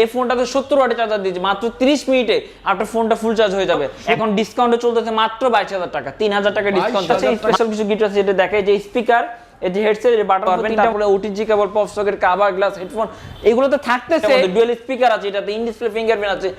এই ফোনটাতে সত্তর ওয়াটে চার্জার দিয়েছে মাত্র তিরিশ মিনিটে আপনার ফোনটা ফুল চার্জ হয়ে যাবে। এখন ডিসকাউন্টে চলতেছে মাত্র বাইশ হাজার টাকা তিন হাজার টাকা ডিসকাউন্ট আছে 22,000 স্পেশাল কিছু গিফট আছে যেটা দেখে যে স্পিকার এই যে হেডসেট বাটন পাবেন তারপরে OTG cable pop socket cover glass headphone এগুলো তো থাকতেছে। ডুয়াল স্পিকার আছে এটাতে ইন ডিসপ্লে ফিঙ্গারপ্রিন্ট আছে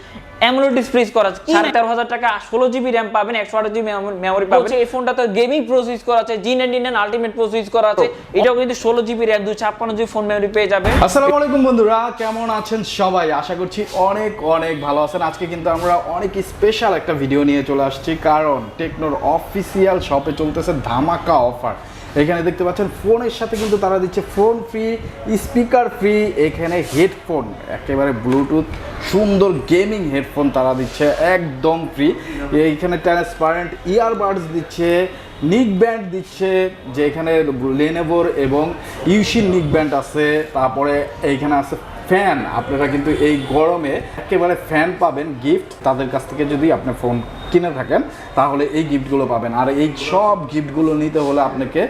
অ্যামোলেড ডিসপ্লে করা আছে। সাড়ে তেরো হাজার টাকা ষোলো জিবি র্যাম পাবেন একশো আট জিবি মেমোরি পাবেন। এই ফোনটাতে গেমিং প্রসেস করা আছে G ninety nine ultimate process করা আছে। এটাও কিন্তু ষোলো জিবি র্যাম দুই ছাপ্পান্ন জিবি ফোন মেমোরি পেয়ে যাবে। আসসালামু আলাইকুম বন্ধুরা কেমন আছেন সবাই? আশা করছি অনেক অনেক ভালো আছেন। আজকে কিন্তু আমরা অনেক স্পেশাল একটা ভিডিও নিয়ে চলে আসছি কারণ টেকনোর অফিসিয়াল শপে চলতেছে ধামাকা অফার এখানে দেখতে পাচ্ছেন, ফোনের সাথে কিন্তু তারা দিচ্ছে ফোন ফ্রি স্পিকার ফ্রি এখানে হেডফোন একেবারে ব্লুটুথ সুন্দর গেমিং হেডফোন তারা দিচ্ছে, একদম ফ্রি এইখানে ট্রান্সপারেন্ট ইয়ারবাডস দিচ্ছে নিক ব্যান্ড দিচ্ছে যে এখানে লেনেভোর এবং ইউসির নিক ব্যান্ড আছে, তারপরে এইখানে আছে ফ্যান, আপনারা কিন্তু এই গরমে একেবারে ফ্যান পাবেন গিফট তাদের কাছ থেকে যদি আপনি ফোন কিনে থাকেন, তাহলে এই গিফটগুলো পাবেন। আর এই সব গিফটগুলো নিতে হলে আপনাকে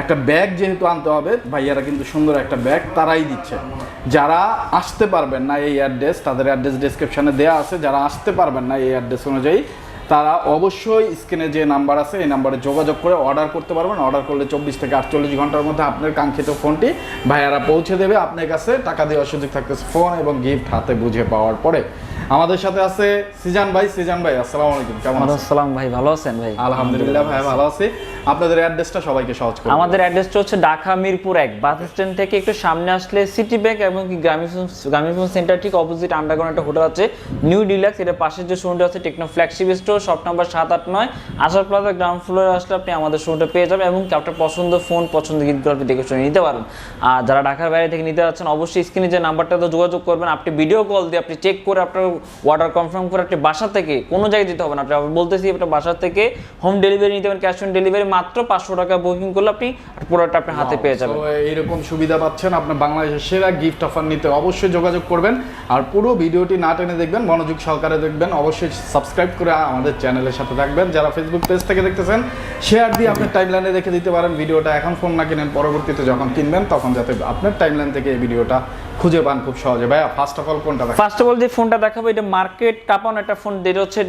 একটা ব্যাগ যেহেতু আনতে হবে, ভাইয়ারা কিন্তু সুন্দর একটা ব্যাগ তারাই দিচ্ছে। যারা আসতে পারবেন না এই অ্যাড্রেস তাদের অ্যাড্রেস ডেসক্রিপশনে দেওয়া আছে, যারা আসতে পারবেন না এই অ্যাড্রেস অনুযায়ী তারা অবশ্যই স্ক্রিনে যে নাম্বার আছে, এই নাম্বারে যোগাযোগ করে অর্ডার করতে পারবেন। অর্ডার করলে চব্বিশ থেকে আটচল্লিশ ঘণ্টার মধ্যে আপনার কাঙ্ক্ষিত ফোনটি ভাইয়ারা পৌঁছে দেবে। আপনার কাছে টাকা দেওয়ার সুযোগ থাকতেছে ফোন এবং গিফট হাতে বুঝে পাওয়ার পরে। আমাদের সাথে আছে সিজান ভাই। সিজান ভাই আসসালামু আলাইকুম। কেমন আছেন? আসসালাম ভাই ভালো আছেন ভাই? আলহামদুলিল্লাহ ভাই ভালো আছি। আপনাদের অ্যাড্রেসটা সবাইকে সহজ করে আমাদের অ্যাড্রেসটা হচ্ছে ঢাকা মিরপুর এক। বাস স্ট্যান্ড থেকে একটু সামনে আসলে সিটি ব্যাংক এবং কি গ্রামীণ গ্রামীণ সেন্টার ঠিক অপোজিট আন্ডারগ্রাউন্ড একটা হোটেল আছে নিউ ডিলাক্স। এটা পাশের যে শোরুমটা আছে Tecno flagship store shop number সাত আট নয়। আসার প্লাজা গ্রাউন্ড ফ্লোরে আসলে আপনি আমাদের শোরুমটা পেয়ে যাবেন এবং আপনার পছন্দ ফোন পছন্দ গীতগুলো আপনি দেখে শুনে নিতে পারেন আর যারা ঢাকার বাইরে থেকে নিতে যাচ্ছেন অবশ্যই স্ক্রিনে যে নাম্বারটাতে যোগাযোগ করবেন। আপনি ভিডিও কল দিয়ে আপনি চেক করে আপনার অর্ডার কনফার্ম করে আপনি বাসা থেকে কোনো জায়গায় দিতে হবে না। আপনি বলতেছি আপনার বাসা থেকে হোম ডেলিভারি নিতে পারেন ক্যাশ অন ডেলিভারি মাত্র পাঁচশো টাকা বুকিং করলে আপনি প্রোডাক্ট আপনার হাতে পেয়ে যাবেন। তো এইরকম সুবিধা পাচ্ছেন আপনার বাংলাদেশের সেরা গিফট অফার নিতে অবশ্যই যোগাযোগ করবেন। আর পুরো ভিডিওটি না টেনে দেখবেন মনোযোগ সহকারে দেখবেন। অবশ্যই সাবস্ক্রাইব করে আমাদের চ্যানেলের সাথে থাকবেন। যারা ফেসবুক পেজ থেকে দেখতেছেন শেয়ার দিয়ে আপনার টাইমলাইনে রেখে দিতে পারেন। ভিডিওটা এখন ফোন না কিনেন পরবর্তীতে যখন কিনবেন তখন যাতে আপনার টাইমলাইন থেকে এই ভিডিওটা খুঁজে পান খুব সহজে। ভাইয়া ফার্স্ট অফ অল কোনটা ভাই ফার্স্ট অফ অল যে ফোনটা দেখাবো এটা মার্কেট কাপন একটা ফোন যেটা হচ্ছে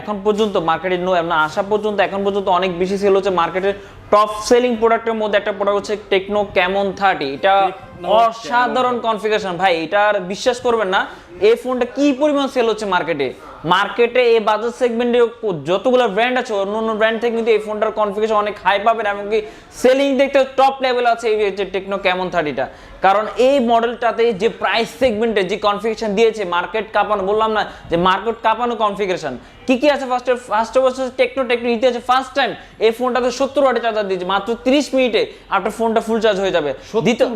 এখন পর্যন্ত মার্কেটে নো না আসা পর্যন্ত এখন পর্যন্ত অনেক বেশি সেল হচ্ছে মার্কেটের টপ সেলিং প্রোডাক্টের মধ্যে একটা প্রোডাক্ট হচ্ছে টেকনো ক্যামন থার্টি এটা অসাধারণ কনফিগারেশন ভাই এটা আর বিশ্বাস করবেন না। এই ফোনটা কি পরিমাণ সেল হচ্ছে মার্কেটে মার্কেটে এই বাজার সেগমেন্টে যতগুলো ব্র্যান্ড আছে অন্য অন্য ব্র্যান্ড থেকে কিন্তু এই ফোনটার কনফিগারেশন অনেক হাই পাবেন এমনকি সেলিং দেখতে টপ লেভেল আছে এই যে টেকনো ক্যামন থার্টিটা কারণ এই মডেলটাতে যে প্রাইস সেগমেন্টে যে কনফিগারেশন দিয়েছে মার্কেট কাঁপানো বললাম না যে মার্কেট কাঁপানো কনফিগারেশন কি কি আছে ফার্স্টে ফার্স্ট অবশ্য টেকনো টেকনো ইতিহাসে ফার্স্ট টাইম এই ফোনটাতে সত্তর ওয়াটের চার্জার দিয়েছে। মাত্র তিরিশ মিনিটে আপনার ফোনটা ফুল চার্জ হয়ে যাবে। 70 দ্বিতীয়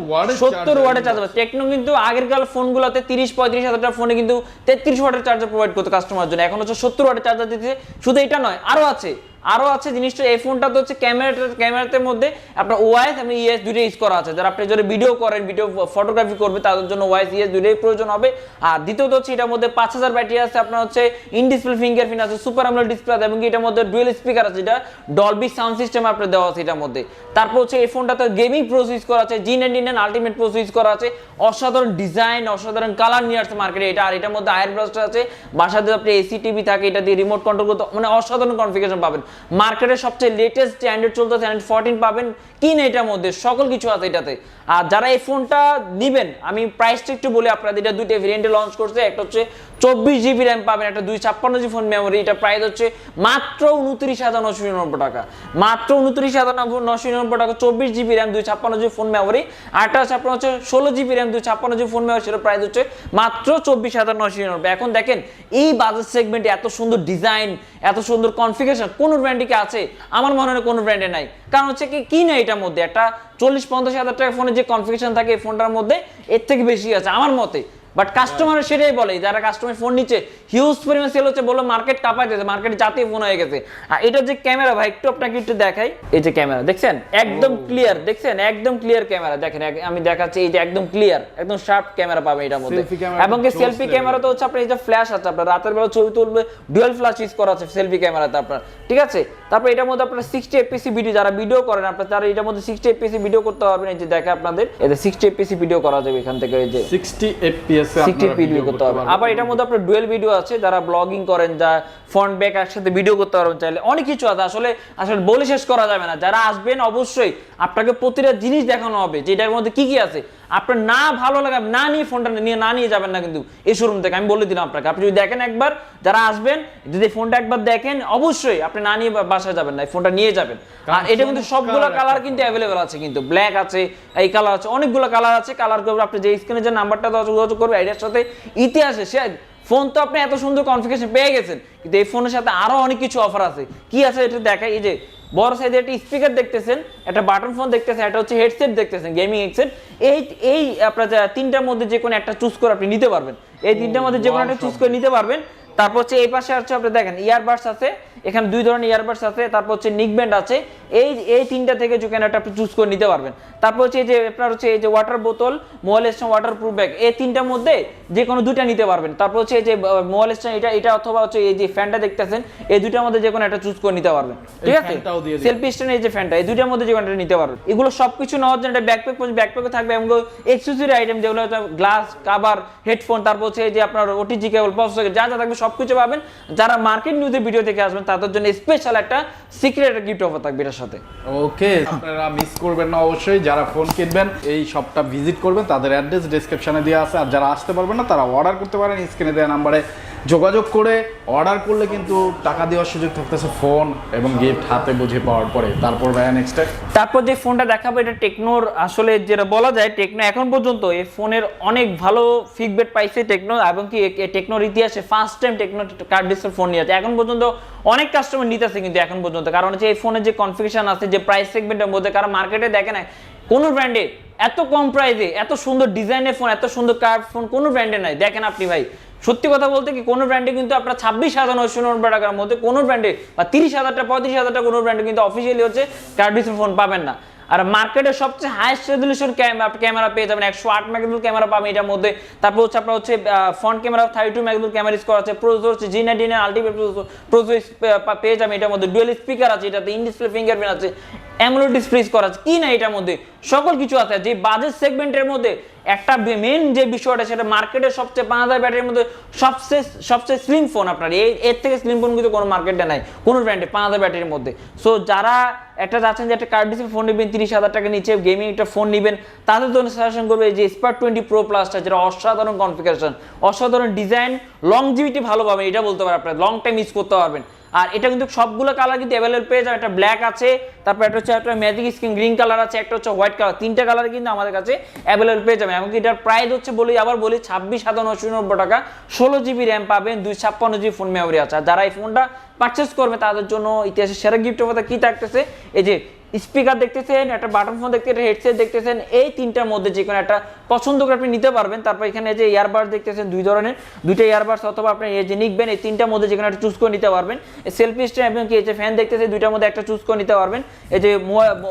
সত্তর ওয়াটের চার্জার টেকনো কিন্তু আগেরকাল ফোনগুলোতে তিরিশ পঁয়ত্রিশ হাজার টাকা ফোনে কিন্তু তেত্রিশ ওয়াটের চার্জার প্রোভাইড করতো কাস্টমার জন্য। এখন হচ্ছে সত্তর ওয়াটের চার্জার দিতে শুধু এটা নয় আরও আছে। আরও আছে জিনিসটা এই ফোনটা তো হচ্ছে ক্যামেরাটার ক্যামেরাতে মধ্যে আপনার ওয়াইস এবং ইএস দুটো ইউজ করা আছে। যারা আপনি যদি ভিডিও করেন ভিডিও ফটোগ্রাফি করবে, তাদের জন্য ওয়াইস ইএস দুটোই প্রয়োজন হবে। আর দ্বিতীয়ত হচ্ছে এটার মধ্যে পাঁচ হাজার ব্যাটারি আছে, আপনার হচ্ছে ইন ডিসপ্লে ফিঙ্গারপ্রিন্ট আছে সুপার আমলের ডিসপ্লে আছে, এবং এটার মধ্যে ডুয়েল স্পিকার আছে এটা ডলবি সাউন্ড সিস্টেম আপনার দেওয়া আছে এটার মধ্যে। তারপর হচ্ছে এই ফোনটাতে গেমিং প্রসেস করা আছে G ninety nine ultimate process করা আছে। অসাধারণ ডিজাইন অসাধারণ কালার নিয়ে আসছে মার্কেটে এটা। আর এটার মধ্যে আয়ার ব্রাস্টার আছে বাসাতে আপনি এসি টিভি থাকে, এটা দিয়ে রিমোট কন্ট্রোল করতে মানে অসাধারণ কনফিগারেশন পাবেন। মার্কেটের সবচেয়ে লেটেস্ট যে অ্যান্ড্রয়েড চলতেছে অ্যান্ড্রয়েড ফোরটিন পাবেন কি না এটার মধ্যে সকল কিছু আছে এটাতে। আর যারা এই ফোনটা নিবেন, আমি প্রাইসটা একটু বলে, আপনাদের এটা দুইটা ভেরিয়েন্টে লঞ্চ করছে, একটা হচ্ছে চব্বিশ জিবি র্যাম পাবেন, একটা দুই ছাপ্পান্ন জি ফোন মেমোরি এটা প্রাইস হচ্ছে মাত্র উনত্রিশ হাজার নশো নিরানব্বই টাকা। মাত্র উনত্রিশ হাজার নশো নিরানব্বই টাকা, চব্বিশ জিবি র্যাম দুই ছাপ্পান্ন জি ফোন মেমোরি আরটা হচ্ছে আপনার হচ্ছে ষোলো জিবি র্যাম দুই ছাপ্পান্ন জিবি ফোন মেমোরি সেটা প্রাইস হচ্ছে মাত্র চব্বিশ হাজার নশো নিরানব্বই এখন দেখেন, এই বাজার সেগমেন্টে এত সুন্দর ডিজাইন এত সুন্দর কনফিগারেশন কোন ব্র্যান্ডে কি আছে? আমার মনে হয় কোনো ব্র্যান্ডে নাই। কারণ হচ্ছে কি কি না এটার মধ্যে? একটা চল্লিশ পঞ্চাশ হাজার টাকা ফোনের যে কনফিগারেশন থাকে, এই ফোনটার মধ্যে এর থেকে বেশি আছে, আমার মতে। বাট কাস্টমার সেটাই বলে যারা কাস্টমার ফোন নিচ্ছে হিউজ পরিমাণ সেল হচ্ছে বলো মার্কেট কাঁপাই দিয়েছে মার্কেট জাতীয় ফোন হয়ে গেছে। আর এটা যে ক্যামেরা ভাই একটু আপনাকে একটু দেখাই। এই যে ক্যামেরা দেখছেন? একদম ক্লিয়ার দেখছেন? একদম ক্লিয়ার ক্যামেরা দেখেন আমি দেখাচ্ছি এই যে একদম ক্লিয়ার একদম শার্প ক্যামেরা পাবে এটার মধ্যে। এবং কি সেলফি ক্যামেরা তো হচ্ছে আপনার এই যে ফ্ল্যাশ আছে আপনার রাতের বেলা ছবি তুলবে ডুয়াল ফ্ল্যাশ ইউজ করা আছে সেলফি ক্যামেরাতে আপনার। ঠিক আছে? তারপর এটার মধ্যে আপনার সিক্সটি এফপিসি ভিডিও যারা ভিডিও করেন আপনার তারা এটার মধ্যে সিক্সটি এফপিসি ভিডিও করতে পারবেন। এই যে দেখে আপনাদের এতে সিক্সটি এফপিসি ভিডিও করা যাবে এখান থেকে এই যে। সিক্সটি এফপিএস এফপিএস এ ভিডিও করতে পারবেন। আবার এটার মধ্যে আপনার ডুয়েল ভিডিও আছে যারা ব্লগিং করেন যা ফ্রন্ট ব্যাক একসাথে ভিডিও করতে পারবেন চাইলে। অনেক কিছু আছে আসলে আসলে বলে শেষ করা যাবে না। যারা আসবেন অবশ্যই আপনাকে প্রতিটা জিনিস দেখানো হবে যে এটার মধ্যে কি কি আছে। আপনার না ভালো লাগে না নিয়ে ফোনটা নিয়ে না নিয়ে যাবেন না কিন্তু এই শোরুম থেকে। আমি বলে দিলাম আপনাকে। আপনি যদি দেখেন একবার যারা আসবেন যদি ফোনটা একবার দেখেন অবশ্যই আপনি না নিয়ে বাসায় যাবেন না ফোনটা নিয়ে যাবেন। আর এটা কিন্তু সবগুলো কালার কিন্তু অ্যাভেলেবেল আছে কিন্তু। ব্ল্যাক আছে এই কালার আছে অনেকগুলো কালার আছে। কালার করবে আপনি যে স্ক্রিনে যে নাম্বারটা যোগাযোগ করবে এটার সাথে ইতিহাসে সে ফোন তো আপনি এত সুন্দর কনফিগারেশন পেয়ে গেছেন কিন্তু এই ফোনের সাথে আরও অনেক কিছু অফার আছে। কি আছে এটা দেখাই? এই যে বড় সাইজের একটা স্পিকার দেখতেছেন একটা বাটন ফোন দেখতেছেন একটা হচ্ছে হেডসেট দেখতেছেন গেমিং হেডসেট এই এই আপনার তিনটার মধ্যে যে কোনো একটা চুজ করে আপনি নিতে পারবেন। এই তিনটার মধ্যে যে কোনো একটা চুজ করে নিতে পারবেন। তারপর হচ্ছে এই পাশে হচ্ছে আপনি দেখেন ইয়ারবাডস আছে এখানে দুই ধরনের ইয়ারবাডস আছে তারপর হচ্ছে নিক ব্যান্ড আছে। এই এই তিনটা থেকে একটা আপনি চুজ করে নিতে পারবেন। তারপর হচ্ছে এই যে আপনার হচ্ছে এই যে ওয়াটার বোতল mobile stand water proof bag এই তিনটার মধ্যে যে কোনো দুটা নিতে পারবেন। তারপর হচ্ছে এই যে মোবাইল স্ট্যান্ড এটা এটা অথবা হচ্ছে এই যে ফ্যানটা দেখতেছেন এই দুটার মধ্যে যে কোনো একটা চুজ করে নিতে পারবেন। ঠিক আছে। সেলফি স্ট্যান্ড এই যে ফ্যানটা এই দুটার মধ্যে যে কোনো একটা নিতে পারবেন। এগুলো সবকিছু নেওয়ার জন্য একটা ব্যাকপ্যাক ব্যাকপ্যাকে থাকবে এবং এক্সেসরি আইটেম যেগুলো গ্লাস কাভার হেডফোন তারপর হচ্ছে এই যে আপনার ওটিজি কেবল পপ যা যা থাকবে সবকিছু পাবেন। যারা মার্কেট নিউজের ভিডিও থেকে আসবেন তাদের জন্য স্পেশাল একটা সিক্রেট গিফট অফার থাকবে এটার সাথে। ওকে আপনারা মিস করবেন না অবশ্যই। যারা ফোন কিনবেন, এই শপটা ভিজিট করবেন, তাদের অ্যাড্রেস ডেসক্রিপশনে দেওয়া আছে। আর যারা আসতে পারবেন না, তারা অর্ডার করতে পারেন। স্ক্রিনে দেওয়া নাম্বারে যোগাযোগ করে অর্ডার করলে কিন্তু টাকা দেওয়ার সুযোগ থাকতেছে ফোন এবং গিফট হাতে বুঝে পাওয়ার পরে। তারপর ভাইয়া নেক্সট তারপর যে ফোনটা দেখাবো, এটা টেকনোর আসলে যেটা বলা যায়, টেকনো এখন পর্যন্ত এই ফোনের অনেক ভালো ফিডব্যাক পাইছে টেকনো এবং কি টেকনোর ইতিহাসে first time Tecno card display phone নিয়ে আছে এখন পর্যন্ত অনেক কাস্টমার নিতেছে কিন্তু এখন পর্যন্ত। কারণ হচ্ছে এই ফোনের যে কনফিগেশন আছে, যে প্রাইস সেগমেন্টের মধ্যে, কারণ মার্কেটে দেখে না কোনো ব্র্যান্ডে এত কম প্রাইসে এত সুন্দর ডিজাইনের ফোন এত সুন্দর কার্ড ফোন কোনো ব্র্যান্ডে নাই। দেখেন আপনি ভাই সত্যি কথা বলতে কি, কোনো ব্র্যান্ডে কিন্তু আপনার ছাব্বিশ হাজার নয়শো নব্বই টাকার মধ্যে কোনো ব্র্যান্ডে বা তিরিশ হাজার টাকা পঁয়ত্রিশ হাজার টাকা কোনো ব্র্যান্ডে কিন্তু অফিসিয়ালি হচ্ছে কার্ড ফোন পাবেন না। আর মার্কেটে সবচেয়ে হাইস্ট রেজলিউশন ক্যামেরা পেয়ে যাবেন, একশো আট মেগাপিক্সেল ক্যামেরা পাবেন এটার মধ্যে। তারপর হচ্ছে আপনার হচ্ছে front camera thirty two megapixel camera করা আছে প্রোসেসর হচ্ছে জি নাইনটিন আলটিমেট প্রোসেসর পেয়ে যাবেন এটার মধ্যে। ডুয়েল স্পিকার আছে, এটাতে ইন ডিসপ্লে ফিঙ্গারপ্রিন্ট আছে অ্যামোলেড ডিসপ্লে করা আছে। কি না এটার মধ্যে? সকল কিছু আছে। যে বাজেট সেগমেন্টের মধ্যে একটা মেন যে বিষয়টা, সেটা মার্কেটের সবচেয়ে পাঁচ হাজার ব্যাটারির মধ্যে সবচেয়ে সবচেয়ে স্লিম ফোন আপনার। এই, এর থেকে স্লিম ফোন কিন্তু কোনো মার্কেটে নাই, কোনো ব্র্যান্ডে পাঁচ হাজার ব্যাটারির মধ্যে। সো যারা একটা যাচ্ছেন যে একটা কার্ড ফোন নেবেন, তিরিশ হাজার টাকা নিচে গেমিং একটা ফোন নেবেন, তাদের জন্য সাজেশন করবে যে স্পার টোয়েন্টি প্রো প্লাসটা যেটা অসাধারণ কনফিগারেশন অসাধারণ ডিজাইন লং লংজিভিটি ভালো পাবেন, এটা বলতে পারেন আপনার লং টাইম ইউজ করতে পারবেন। আর এটা কিন্তু সবগুলো কালার কিন্তু অ্যাভেলেবল পেয়ে যাবে। একটা ব্ল্যাক আছে, তারপর একটা হচ্ছে একটা ম্যাজিক স্কিন গ্রিন কালার আছে, একটা হচ্ছে হোয়াইট কালার তিনটা কালার কিন্তু আমাদের কাছে অ্যাভেলেবল পেয়ে যাবে। এমনকি এটার প্রাইস হচ্ছে বলি, আবার বলি ছাব্বিশ নশো নব্বই টাকা। ষোলো জিবি র্যাম পাবেন, দুই ছাপ্পান্ন জিবি ফোন মেমোরি আছে। আর যারা এই ফোনটা পারচেস করবে, তাদের জন্য ইতিহাসের সেরা গিফটের কথা কি থাকতেছে? এই যে স্পিকার দেখতেছেন, একটা বাটন ফোন দেখতে, একটা হেডসেট দেখতেছেন, এই তিনটার মধ্যে যে কোনো একটা পছন্দ করে আপনি নিতে পারবেন। তারপর এখানে যে ইয়ারবাডস দেখতেছেন, দুই ধরনের। দুইটা ইয়ারবাডস অথবা আপনি এই যে নিকবেন এই তিনটার মধ্যে যেখানে একটা চুজ করে নিতে পারবেন। সেলফি স্ট্যান্ড এবং কি এই যে ফ্যান দেখতেছে দুইটার মধ্যে একটা চুজ করে নিতে পারবেন। এই যে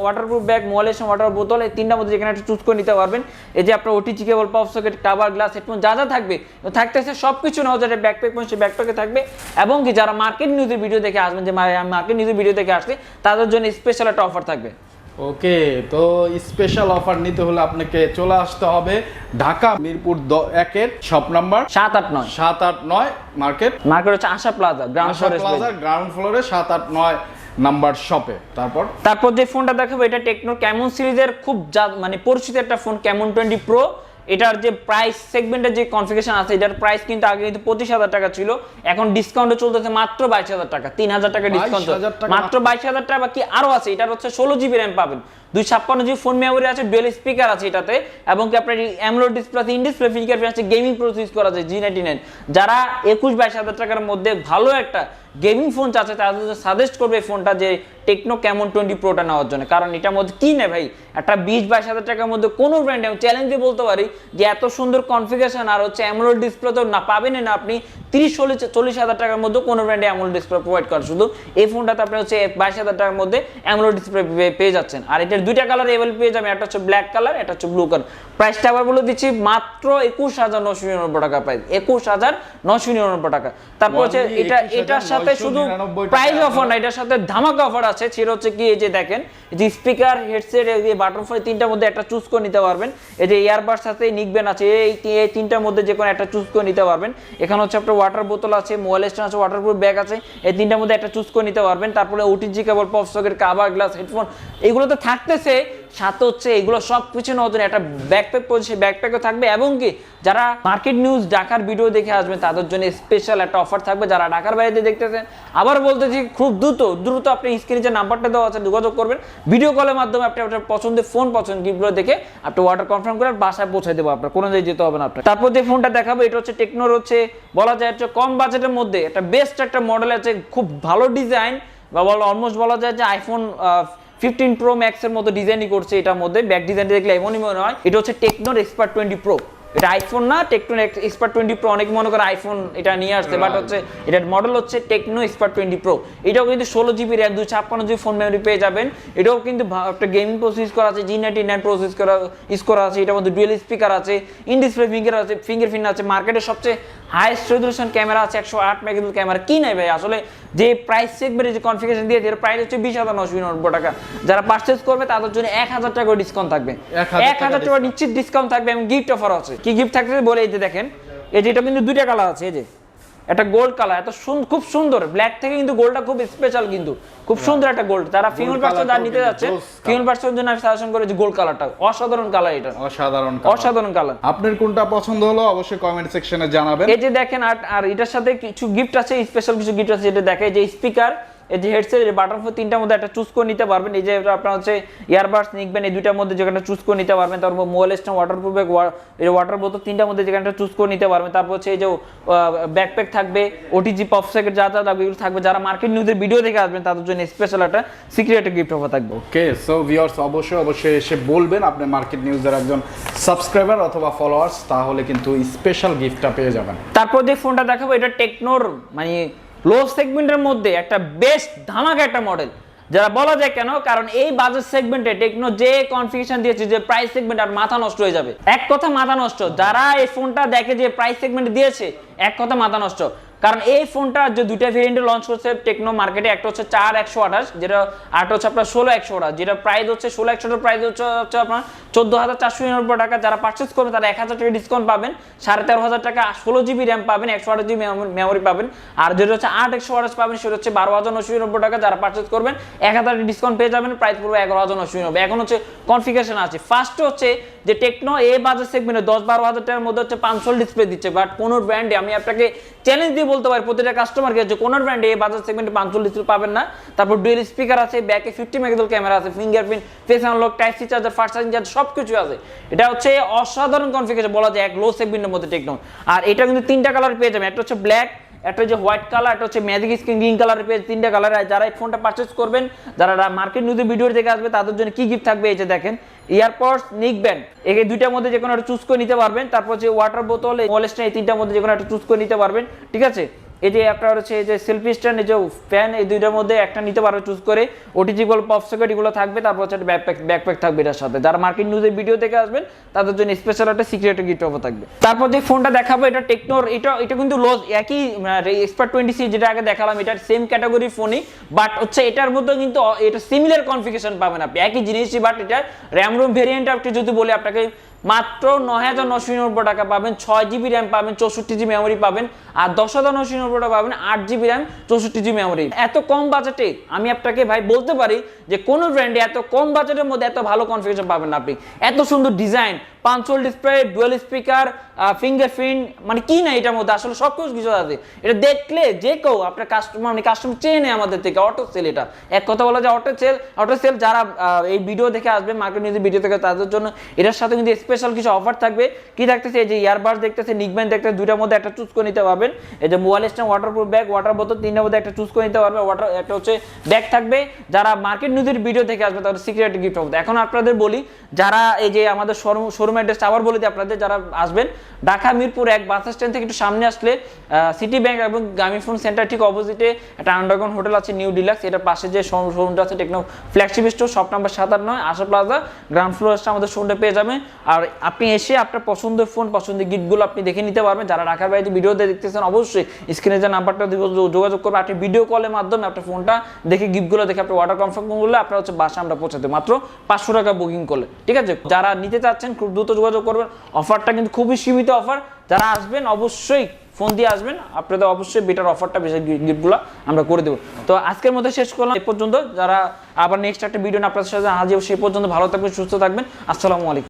ওয়াটারপ্রুফ ব্যাগ মোবাইলের ওয়াটার বোতল, এই তিনটার মধ্যে যেখানে একটা চুজ করে নিতে পারবেন। এই যে আপনার OTG cable pop socket cover glass headphone যা যা থাকবে। থাকতেছে সব কিছু নেওয়া যায় ব্যাকপ্যাক পৌঁছে ব্যাকপ্যাকে থাকবে। এবং কি যারা মার্কেট নিউজের ভিডিও দেখে আসবেন, যে মার্কেট নিউজের ভিডিও দেখে আসছে তাদের জন্য স্পেশাল একটা অফার থাকবে। ওকে তো স্পেশাল অফার নিতে হলে আপনাকে চলে আসতে হবে ঢাকা মিরপুর একের শপ নাম্বার সাত আট নয়। সাত আট নয় মার্কেট মার্কেট হচ্ছে আশা প্লাজা গ্রাউন্ড আশা প্লাজার গ্রাউন্ড ফ্লোরে সাত আট নয় নাম্বার শপে তারপর? তারপর যে ফোনটা দেখাবো এটা টেকনো ক্যামন সিরিজের খুব মানে পরিচিত একটা ফোন ক্যামন টোয়েন্টি প্রো এটার যে প্রাইস সেগমেন্টের যে কনফিগারেশন আছে এটার প্রাইস কিন্তু আগে কিন্তু পঁচিশ হাজার টাকা ছিল এখন ডিসকাউন্টে চলতেছে মাত্র বাইশ হাজার টাকা তিন হাজার টাকা ডিসকাউন্ট মাত্র বাইশ হাজার টাকা বাকি আরও আছে এটার হচ্ছে ষোলো জিবি র্যাম পাবেন। দুই ছাপ্পান্ন জিবি ফোন মেমোরি আছে ডুয়েল স্পিকার আছে এটাতে এবং কি আপনার অ্যামলোড ডিসপ্লে আছে ইন ডিসপ্লে ফিঙ্গার আছে গেমিং প্রসেস করা আছে জি নাইনটি নাইন যারা একুশ বাইশ হাজার টাকার মধ্যে ভালো একটা গেমিং ফোন চাচ্ছে তাদের সাজেস্ট করবে এই ফোনটা যে টেকনো ক্যামন টোয়েন্টি প্রোটা নেওয়ার জন্য। কারণ এটার মধ্যে কী নেই ভাই? একটা বিশ, বাইশ হাজার টাকার মধ্যে কোনো ব্র্যান্ড আমি চ্যালেঞ্জে বলতে পারি যে এত সুন্দর কনফিগারেশন আর হচ্ছে অ্যামোলেড ডিসপ্লে তো না পাবেন না আপনি। তিরিশ চল্লিশ চল্লিশ হাজার টাকার মধ্যে কোনো ব্র্যান্ডে অ্যামোলেড ডিসপ্লে প্রোভাইড করে শুধু এই ফোনটাতে আপনি হচ্ছে বাইশ হাজার টাকার মধ্যে অ্যামোলেড ডিসপ্লে পেয়ে যাচ্ছেন। আর এটার দুইটা কালার এভেল পেয়ে যাবেন একটা হচ্ছে ব্ল্যাক কালার একটা হচ্ছে ব্লু কালার প্রাইসটা আবার বলে দিচ্ছি মাত্র একুশ হাজার নশো নিরানব্বই টাকা প্রাইস একুশ হাজার নশো নিরানব্বই টাকা। তারপর হচ্ছে এটা এটার সাথে শুধু প্রাইস অফার না এটার সাথে ধামাকা অফার আছে। সেটা হচ্ছে কি এই যে দেখেন যে স্পিকার হেডসেট এই বাটন তিনটার মধ্যে একটা চুজ করে নিতে পারবেন। এই যে ইয়ারবাডস সাথে নিকবেন আছে এই তিনটার মধ্যে যে কোনো একটা চুজ করে নিতে পারবেন। এখানে হচ্ছে আপনার ওয়াটার বোতল আছে, মোবাইল স্ট্যান্ড আছে ওয়াটারপ্রুফ ব্যাগ আছে, এই তিনটার মধ্যে একটা চুজ করে নিতে পারবেন। তারপরে OTG cable pop cover glass headphone এগুলো তো থাকতেছে সাথে হচ্ছে এগুলো সব কিছু নতুন একটা ব্যাকপ্যাক পড়ছে ব্যাকপ্যাকও থাকবে। এবং কি, যারা মার্কেট নিউজ ঢাকার ভিডিও দেখে আসবেন তাদের জন্য স্পেশাল একটা অফার থাকবে। যারা ঢাকার বাইরে দেখতেছেন, আবার বলতেছি খুব দ্রুত দ্রুত আপনি স্ক্রিনে যে নাম্বারটা দেওয়া আছে, যোগাযোগ করবেন। ভিডিও কলের মাধ্যমে আপনি আপনার পছন্দের ফোন পছন্দ গিফটগুলো দেখে আপনি অর্ডার কনফার্ম করে বাসায় পৌঁছে দেবো আপনার। কোনো জায়গায় যেতে হবে না আপনার তারপর যে ফোনটা দেখাবো, এটা হচ্ছে টেকনোর হচ্ছে, বলা যায় হচ্ছে কম বাজেটের মধ্যে একটা বেস্ট একটা মডেল আছে খুব ভালো ডিজাইন বা বলা অলমোস্ট বলা যায় যে আইফোন ফিফটিন প্রো ম্যাক্সের মতো ডিজাইনই করছে এটার মধ্যে। ব্যাক ডিজাইনটা দেখলে এমনই মনে হয় এটা হচ্ছে টেকনোর এক্সপার্ট টোয়েন্টি প্রো এটা আইফোন না টেকনো এক্সপার্ট টোয়েন্টি প্রো অনেক মনে করে আইফোন এটা নিয়ে আসছে বাট হচ্ছে এটার মডেল হচ্ছে টেকনো এক্সপার্ট টোয়েন্টি প্রো এটাও কিন্তু ষোলো জিবি র্যাম দুই ছাপ্পান্ন জিবি ফোন মেমোরি পেয়ে যাবেন। এটাও কিন্তু একটা গেমিং প্রসেস করা আছে জি নাইনটি নাইন প্রসেস করা ইউজ করা আছে এটার মধ্যে ডুয়েল স্পিকার আছে ইন ডিসপ্লে ফিঙ্গার আছে ফিঙ্গারপ্রিন্ট আছে। মার্কেটের সবচেয়ে হাইস্ট রেজলিউশন ক্যামেরা আছে একশো আট মেগাপিক্সেল ক্যামেরা কি নাই ভাই? আসলে যে প্রাইস সেগমেন্টে যে কনফিগারেশন দিয়েছে এর প্রাইস হচ্ছে বিশ হাজার নশো নিরানব্বই টাকা। যারা পার্চেস করবে তাদের জন্য এক হাজার টাকা ডিসকাউন্ট থাকবে। এক হাজার টাকা নিশ্চিত ডিসকাউন্ট থাকবে এবং গিফট অফার আছে। কি গিফট থাকবে বলে এই যে দেখেন এই যে এটা কিন্তু দুইটা কালার আছে এই যে। একটা গোল্ড কালার এত খুব সুন্দর। ব্ল্যাক থেকে কিন্তু গোল্ডটা খুব স্পেশাল কিন্তু। খুব সুন্দর একটা গোল্ড তারা ফিমেল পার্সন যারা নিতে যাচ্ছে। ফিউল। ফিমেল পার্সন জন্য আমি সাজেশন করে যে গোল্ড কালারটা অসাধারণ কালার এটা। অসাধারণ। অসাধারণ কালার আপনার কোনটা পছন্দ হলো অবশ্যই কমেন্ট সেকশনে জানাবেন। এই যে দেখেন আর আর এটার সাথে কিছু গিফট আছে স্পেশাল কিছু গিফট আছে যেটা দেখে যে স্পিকার এই যে হেডসেট ফোন তিনটার মধ্যে একটা চুজ করে নিতে পারবেন। এই যে আপনার হচ্ছে ইয়ারবাডস নিকবেন এই দুইটার মধ্যে যেখানে চুজ করে নিতে পারবেন। তারপর mobile stand waterproof bag water বোতল তিনটার মধ্যে যেখানে চুজ করে নিতে পারবেন। তারপর হচ্ছে এই যে ব্যাকপ্যাক থাকবে ওটিজি পপ সেকেট যা যা থাকবে এগুলো থাকবে। যারা মার্কেট নিউজের ভিডিও দেখে আসবেন তাদের জন্য স্পেশাল একটা সিক্রেট গিফট অফার থাকবে। ওকে সো ভিউয়ার্স অবশ্যই অবশ্যই এসে বলবেন আপনি মার্কেট নিউজের একজন সাবস্ক্রাইবার অথবা ফলোয়ার্স তাহলে কিন্তু স্পেশাল গিফটটা পেয়ে যাবেন। তারপর যে ফোনটা দেখাবো এটা টেকনোর মানে লো সেগমেন্টের মধ্যে একটা বেস্ট ধামাকা একটা মডেল যারা বলা যায় কেন? কারণ এই বাজেট সেগমেন্টে টেকনো যে কনফিগেশন দিয়েছে, যে প্রাইস সেগমেন্ট আর মাথা নষ্ট হয়ে যাবে। এক কথা মাথা নষ্ট। যারা এই ফোনটা দেখে যে প্রাইস সেগমেন্ট দিয়েছে, এক কথা মাথা নষ্ট। কারণ এই ফোনটা যে দুইটা ভেরিয়েন্টে লঞ্চ করছে টেকনো মার্কেটে একটা হচ্ছে চার একশো আঠাশ, যেটা আরেকটা হচ্ছে আপনার ষোলো একশো আঠাশ, যেটা প্রাইস হচ্ছে ষোলো একশোটার প্রাইস হচ্ছে হচ্ছে আপনার চোদ্দ হাজার চারশো নিরানব্বই টাকা। যারা পার্চেস করবে, তারা এক হাজার টাকা ডিসকাউন্ট পাবেন, সাড়ে তেরো হাজার টাকা ষোলো জিবি র্যাম পাবেন, একশো আঠাশ জিবি মেমোরি পাবেন। আর যেটা হচ্ছে আট একশো আঠাশ পাবেন, সেটা হচ্ছে বারো হাজার নশো নিরানব্বই টাকা। যারা পার্চেস করবেন, এক হাজার ডিসকাউন্ট পেয়ে যাবেন প্রাইস পড়বে এগারো হাজার নশো নিরানব্বই। এখন হচ্ছে কনফিগারেশন আছে। ফার্স্ট হচ্ছে যে টেকনো এ বাজার সেগমেন্টে দশ বারো হাজার টাকার মধ্যে হচ্ছে পাঁচশো ডিসপ্লে দিচ্ছে বাট কোন ব্র্যান্ডে আমি আপনাকে চ্যালেঞ্জ দিয়ে বলতে পারি, প্রতিটা কাস্টমারকে যে কোন ব্র্যান্ডে এই বাজার সেগমেন্টে পাঁচশো ডিসপ্লে পাবেন না। তারপর ডুয়েল স্পিকার আছে ব্যাকে ফিফটি মেগাপিক্সেল ক্যামেরা আছে fingerprint face unlock type charger fast charging charger সব কিছু আছে। এটা হচ্ছে অসাধারণ কনফিগারেশন বলা যায় এক লো সেগমেন্টের মধ্যে টেকনো আর এটা কিন্তু তিনটা কালার পেয়ে যাবেন, একটা হচ্ছে ব্ল্যাক একটা হচ্ছে হোয়াইট কালার একটা হচ্ছে ম্যাজিক স্ক্রিন গ্রিন কালারের পেয়ে তিনটা কালার যারা এই ফোনটা পারচেস করবেন, যারা মার্কেট নিউজে ভিডিও দেখে আসবে, তাদের জন্য কি গিফট থাকবে এই যে দেখেন ইয়ারপডস নিক ব্যান্ড এই দুইটার মধ্যে যে কোনো একটা চুজ করে নিতে পারবেন। তারপর যে ওয়াটার বোতল ওয়াল স্ট্যান্ড এই তিনটার মধ্যে যে কোনো একটা চুজ করে নিতে পারবেন। ঠিক আছে? এই যে আপনার হচ্ছে এই যে সেলফি স্ট্যান্ড এই যে ফ্যান এই দুইটার মধ্যে একটা নিতে পারবে চুজ করে। ওটিজি গুলো পপ সকেট এগুলো থাকবে। তারপর হচ্ছে ব্যাকপ্যাক ব্যাকপ্যাক থাকবে এটার সাথে। যারা মার্কেট নিউজের ভিডিও দেখে আসবেন, তাদের জন্য স্পেশাল একটা সিক্রেট গিফট অফার থাকবে। তারপর যে ফোনটা দেখাবো, এটা টেকনোর এটা এটা কিন্তু লস একই এক্সপার্ট টোয়েন্টি সি যেটা আগে দেখালাম, এটার সেম ক্যাটাগরি ফোনই বাট হচ্ছে এটার মধ্যে কিন্তু, এটা সিমিলার কনফিগারেশন পাবেন আপনি। একই জিনিসই বাট এটা র্যাম রুম ভেরিয়েন্ট আপনি যদি বলি আপনাকে মাত্র নয় হাজার নশো নিরানব্বই টাকা পাবেন, ছয় জিবি র্যাম পাবেন, চৌষট্টি জিবি মেমোরি পাবেন আর দশ হাজার নশো নিরানব্বই টাকা পাবেন, আট জিবি র্যাম চৌষট্টি জিবি মেমোরি এত কম বাজেটে আমি আপনাকে ভাই বলতে পারি যে কোনো ব্র্যান্ডে এত কম বাজেটের মধ্যে এত ভালো কনফিগারেশন পাবেন আপনি। এত সুন্দর ডিজাইন পাঁচশোল ডিসপ্লে ডুয়েল স্পিকার ফিঙ্গারপ্রিন্ট মানে কি না এটার মধ্যে? আসলে সব কিছু আছে। এটা দেখলে যে কেউ আপনার কাস্টমার মানে কাস্টমার চেয়ে নেয় আমাদের থেকে অটো সেল এটা। এক কথা বলা যায় অটো সেল অটো সেল যারা এই ভিডিও দেখে আসবে মার্কেট নিউজের ভিডিও থেকে, তাদের জন্য এটার সাথে কিন্তু স্পেশাল কিছু অফার থাকবে। কি থাকতেছে? এই যে ইয়ারবাস দেখতেছে নিকব্যান্ড দেখতেছে, দুইটার মধ্যে একটা চুজ করে নিতে পারবেন। এই যে mobile stand waterproof bag water বোতল তিনটার মধ্যে একটা চুজ করে নিতে পারবে। ওয়াটার একটা হচ্ছে ব্যাগ থাকবে। যারা মার্কেট নিউজের ভিডিও থেকে আসবে, তাদের সিক্রেট গিফট হবে এখন আপনাদের বলি, যারা এই যে আমাদের শোরুম শোরুম অ্যাড্রেস আবার বলে দিই, আপনাদের যারা আসবেন, ঢাকা, মিরপুর এক বাস স্ট্যান্ড থেকে একটু সামনে আসলে সিটি ব্যাংক এবং গ্রামীণ ফোন সেন্টার ঠিক অপোজিটে একটা আন্ডারগ্রাউন্ড হোটেল আছে নিউ ডিলাক্স এটার পাশে যে শোরুমটা আছে Tecno flagship store shop number সাত আট নয় আশা প্লাজা গ্রাউন্ড ফ্লোর আমাদের শোরুমটা পেয়ে যাবেন। আর আপনি এসে আপনার পছন্দের ফোন পছন্দের গিফটগুলো আপনি দেখে নিতে পারবেন। যারা ঢাকার বাইরে ভিডিওতে দেখতেছেন, অবশ্যই স্ক্রিনে যে নাম্বারটা যোগাযোগ করবে আপনি ভিডিও কলের মাধ্যমে আপনার ফোনটা দেখে গিফটগুলো দেখে আপনি অর্ডার কনফার্ম করলে আপনার হচ্ছে বাসা আমরা পৌঁছাতে মাত্র পাঁচশো টাকা বুকিং করলে। ঠিক আছে? যারা নিতে চাচ্ছেন, খুব দ্রুত যোগাযোগ করবেন। অফারটা কিন্তু খুবই সীমিত অফার যারা আসবেন, অবশ্যই ফোন দিয়ে আসবেন। আপনাদের অবশ্যই বেটার অফারটা বেশি গিফটগুলো আমরা করে দেবো। তো আজকের মধ্যে শেষ করলাম এই পর্যন্ত। যারা আবার নেক্সট একটা ভিডিও আপনাদের সাথে হাজির সেই পর্যন্ত ভালো থাকবেন, সুস্থ থাকবেন। আসসালামু আলাইকুম।